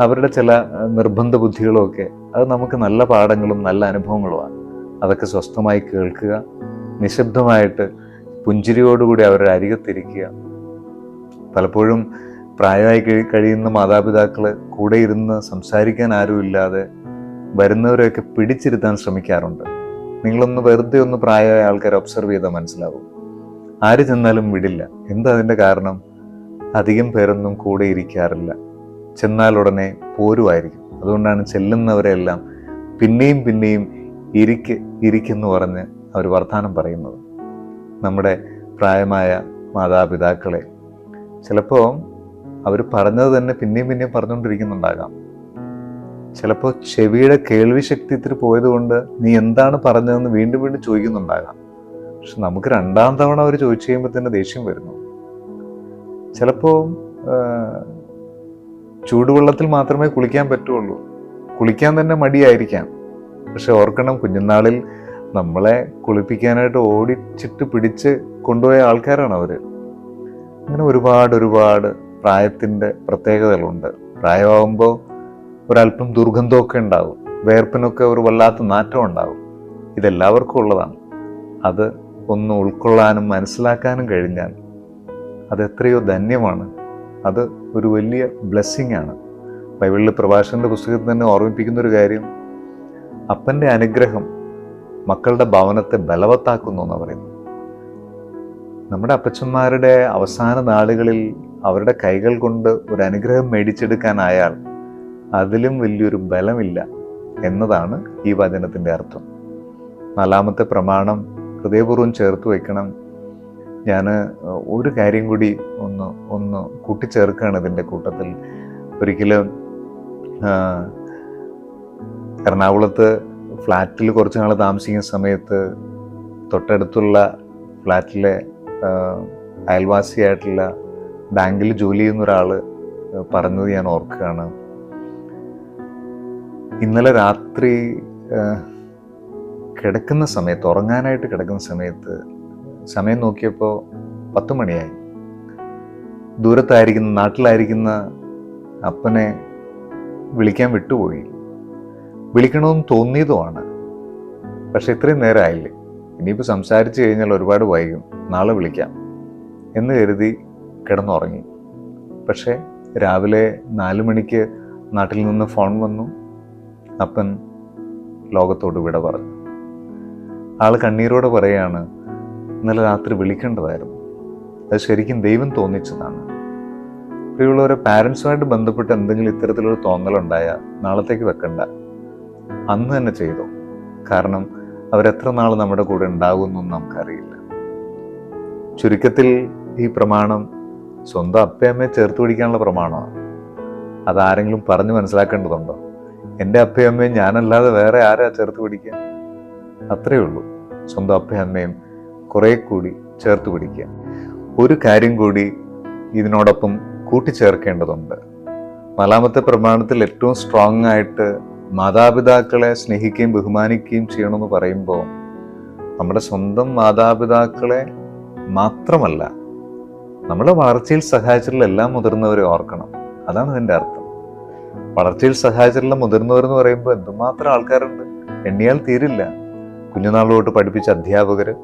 അവരുടെ ചില നിർബന്ധ ബുദ്ധികളും ഒക്കെ അത് നമുക്ക് നല്ല പാഠങ്ങളും നല്ല അനുഭവങ്ങളുമാണ്. അതൊക്കെ സ്വസ്ഥമായി കേൾക്കുക നിശബ്ദമായിട്ട് പുഞ്ചിരിയോടുകൂടി അവരുടെ അരികത്തിരിക്കുക. പലപ്പോഴും പ്രായമായി കഴി- കഴിയുന്ന മാതാപിതാക്കൾ കൂടെ ഇരുന്ന് സംസാരിക്കാൻ ആരുമില്ലാതെ വരുന്നവരെയൊക്കെ പിടിച്ചിരുത്താൻ ശ്രമിക്കാറുണ്ട്. നിങ്ങളൊന്ന് വെറുതെ ഒന്ന് പ്രായമായ ആൾക്കാരെ ഒബ്സർവ് ചെയ്താൽ മനസ്സിലാവും. ആര് ചെന്നാലും വിടില്ല. എന്താ അതിന്റെ കാരണം? അധികം പേരൊന്നും കൂടെ ഇരിക്കാറില്ല. ചെന്നാൽ ഉടനെ പോരുമായിരിക്കും. അതുകൊണ്ടാണ് ചെല്ലുന്നവരെല്ലാം പിന്നെയും പിന്നെയും ഇരിക്ക് ഇരിക്കെന്ന് പറഞ്ഞ് അവർ വർത്തമാനം പറയുന്നത്. നമ്മുടെ പ്രായമായ മാതാപിതാക്കളെ ചിലപ്പോൾ അവർ പറഞ്ഞത് തന്നെ പിന്നെയും പിന്നെയും പറഞ്ഞുകൊണ്ടിരിക്കുന്നുണ്ടാകാം. ചിലപ്പോൾ ചെവിയുടെ കേൾവി ശക്തി ഇത്തിരി പോയതുകൊണ്ട് നീ എന്താണ് പറഞ്ഞതെന്ന് വീണ്ടും വീണ്ടും ചോദിക്കുന്നുണ്ടാകാം. പക്ഷെ നമുക്ക് രണ്ടാം തവണ അവർ ചോദിച്ചു കഴിയുമ്പോൾ തന്നെ ദേഷ്യം വരുന്നു. ചിലപ്പോൾ ചൂടുവെള്ളത്തിൽ മാത്രമേ കുളിക്കാൻ പറ്റുള്ളൂ. കുളിക്കാൻ തന്നെ മടിയായിരിക്കാം. പക്ഷെ ഓർക്കണം കുഞ്ഞുനാളിൽ നമ്മളെ കുളിപ്പിക്കാനായിട്ട് ഓടിച്ചിട്ട് പിടിച്ച് കൊണ്ടുപോയ ആൾക്കാരാണ് അവർ അങ്ങനെ ഒരുപാട് ഒരുപാട് പ്രായത്തിന്റെ പ്രത്യേകതകളുണ്ട്. പ്രായമാകുമ്പോൾ ഒരല്പം ദുർഗന്ധമൊക്കെ ഉണ്ടാവും. വേർപ്പിനൊക്കെ ഒരു വല്ലാത്ത നാറ്റം ഉണ്ടാവും. ഇതെല്ലാവർക്കും ഉള്ളതാണ്. അത് ഒന്ന് ഉൾക്കൊള്ളാനും മനസ്സിലാക്കാനും കഴിഞ്ഞാൽ അതെത്രയോ ധന്യമാണ്. അത് ഒരു വലിയ ബ്ലെസ്സിങ് ആണ്. ബൈബിളിൽ പ്രഭാഷകന്റെ പുസ്തകത്തിൽ തന്നെ ഓർമ്മിപ്പിക്കുന്ന ഒരു കാര്യം അപ്പന്റെ അനുഗ്രഹം മക്കളുടെ ഭവനത്തെ ബലവത്താക്കുന്നു എന്ന് പറയുന്നു നമ്മുടെ അപ്പച്ചന്മാരുടെ അവസാന നാളുകളിൽ അവരുടെ കൈകൾ കൊണ്ട് ഒരു അനുഗ്രഹം മേടിച്ചെടുക്കാനായാൽ അതിലും വലിയൊരു ബലമില്ല എന്നതാണ് ഈ വചനത്തിന്റെ അർത്ഥം. നാലാമത്തെ പ്രമാണം ഹൃദയപൂർവം ചേർത്ത് വയ്ക്കണം ഞാൻ ഒരു കാര്യം കൂടി ഒന്ന് ഒന്ന് കൂട്ടിച്ചേർക്കുകയാണ് ഇതിന്റെ കൂട്ടത്തിൽ. ഒരിക്കലും എറണാകുളത്ത് ഫ്ലാറ്റിൽ കുറച്ച് നാൾ താമസിക്കുന്ന സമയത്ത് തൊട്ടടുത്തുള്ള ഫ്ലാറ്റിലെ അയൽവാസിയായിട്ടുള്ള ബാങ്കിൽ ജോലി ചെയ്യുന്ന ഒരാൾ പറഞ്ഞത് ഞാൻ ഓർക്കുകയാണ്. ഇന്നലെ രാത്രി കിടക്കുന്ന സമയത്ത് ഉറങ്ങാനായിട്ട് കിടക്കുന്ന സമയത്ത് സമയം നോക്കിയപ്പോൾ പത്ത് മണിയായി. ദൂരത്തായിരിക്കുന്ന നാട്ടിലായിരിക്കുന്ന അപ്പനെ വിളിക്കാൻ വിട്ടുപോയി. വിളിക്കണമെന്ന് തോന്നിയതുമാണ്. പക്ഷെ ഇത്രയും നേരമായില്ലേ ഇനിയിപ്പോൾ സംസാരിച്ചു കഴിഞ്ഞാൽ ഒരുപാട് വൈകും. നാളെ വിളിക്കാം എന്ന് കരുതി കിടന്നുറങ്ങി. പക്ഷേ രാവിലെ നാല് മണിക്ക് നാട്ടിൽ നിന്ന് ഫോൺ വന്നു. അപ്പൻ ലോകത്തോട് വിട പറഞ്ഞു. ആൾ കണ്ണീരോടെ പറയാണ് ഇന്നലെ രാത്രി വിളിക്കേണ്ടതായിരുന്നു. അത് ശരിക്കും ദൈവം തോന്നിച്ചതാണ്. പ്രിയമുള്ളവരെ പാരൻസുമായിട്ട് ബന്ധപ്പെട്ട് എന്തെങ്കിലും ഇത്തരത്തിലൊരു തോന്നലുണ്ടായാൽ നാളത്തേക്ക് വെക്കണ്ട. അന്ന് തന്നെ ചെയ്തു. കാരണം അവരെത്ര നാൾ നമ്മുടെ കൂടെ ഉണ്ടാകുമെന്നൊന്നും നമുക്കറിയില്ല. ചുരുക്കത്തിൽ ഈ പ്രമാണം സ്വന്തം അപ്പയമ്മയെ ചേർത്ത് പിടിക്കാനുള്ള പ്രമാണമാണ് അതാരെങ്കിലും പറഞ്ഞു മനസ്സിലാക്കേണ്ടതുണ്ടോ? എന്റെ അപ്പയമ്മയും ഞാനല്ലാതെ വേറെ ആരാ ചേർത്ത് പിടിക്കുക അത്രയേ ഉള്ളൂ. സ്വന്തം അപ്പയും അമ്മയും കുറെ കൂടി ചേർത്ത് പിടിക്കുക. ഒരു കാര്യം കൂടി ഇതിനോടൊപ്പം കൂട്ടിച്ചേർക്കേണ്ടതുണ്ട്. നാലാമത്തെ പ്രമാണത്തിൽ ഏറ്റവും സ്ട്രോങ് ആയിട്ട് മാതാപിതാക്കളെ സ്നേഹിക്കുകയും ബഹുമാനിക്കുകയും ചെയ്യണമെന്ന് പറയുമ്പോൾ നമ്മുടെ സ്വന്തം മാതാപിതാക്കളെ മാത്രമല്ല നമ്മളെ വളർച്ചയിൽ സഹായിച്ചിട്ടുള്ള എല്ലാ മുതിർന്നവരെ ഓർക്കണം. അതാണ് ഇതിന്റെ അർത്ഥം. വളർച്ചയിൽ സഹായിച്ചിട്ടുള്ള മുതിർന്നവർ എന്ന് പറയുമ്പോൾ എന്തുമാത്രം ആൾക്കാരുണ്ട്? എണ്ണിയാൽ തീരില്ല. കുഞ്ഞുനാൾ തൊട്ട് പഠിപ്പിച്ച അധ്യാപകർ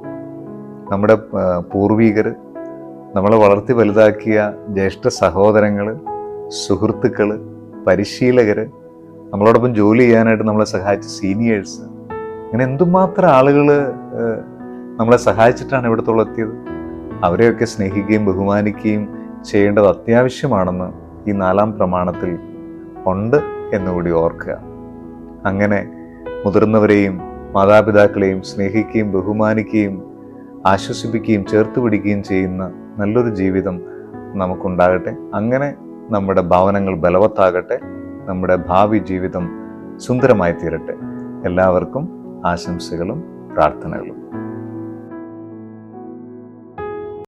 നമ്മുടെ പൂർവീകർ നമ്മളെ വളർത്തി വലുതാക്കിയ ജ്യേഷ്ഠ സഹോദരങ്ങൾ സുഹൃത്തുക്കൾ പരിശീലകർ നമ്മളോടൊപ്പം ജോലി ചെയ്യാനായിട്ട് നമ്മളെ സഹായിച്ച സീനിയേഴ്സ് അങ്ങനെ എന്തുമാത്രം ആളുകൾ നമ്മളെ സഹായിച്ചിട്ടാണ് ഇവിടത്തോളം എത്തിയത്? അവരെയൊക്കെ സ്നേഹിക്കുകയും ബഹുമാനിക്കുകയും ചെയ്യേണ്ടത് അത്യാവശ്യമാണെന്ന് ഈ നാലാം പ്രമാണത്തിൽ ഉണ്ട് എന്നുകൂടി ഓർക്കുക. അങ്ങനെ മുതിർന്നവരെയും മാതാപിതാക്കളെയും സ്നേഹിക്കുകയും ബഹുമാനിക്കുകയും ആശ്വസിപ്പിക്കുകയും ചേർത്ത് പിടിക്കുകയും ചെയ്യുന്ന നല്ലൊരു ജീവിതം നമുക്കുണ്ടാകട്ടെ. അങ്ങനെ നമ്മുടെ ഭാവനങ്ങൾ ബലവത്താകട്ടെ. നമ്മുടെ ഭാവി ജീവിതം സുന്ദരമായി തീരട്ടെ എല്ലാവർക്കും ആശംസകളും പ്രാർത്ഥനകളും.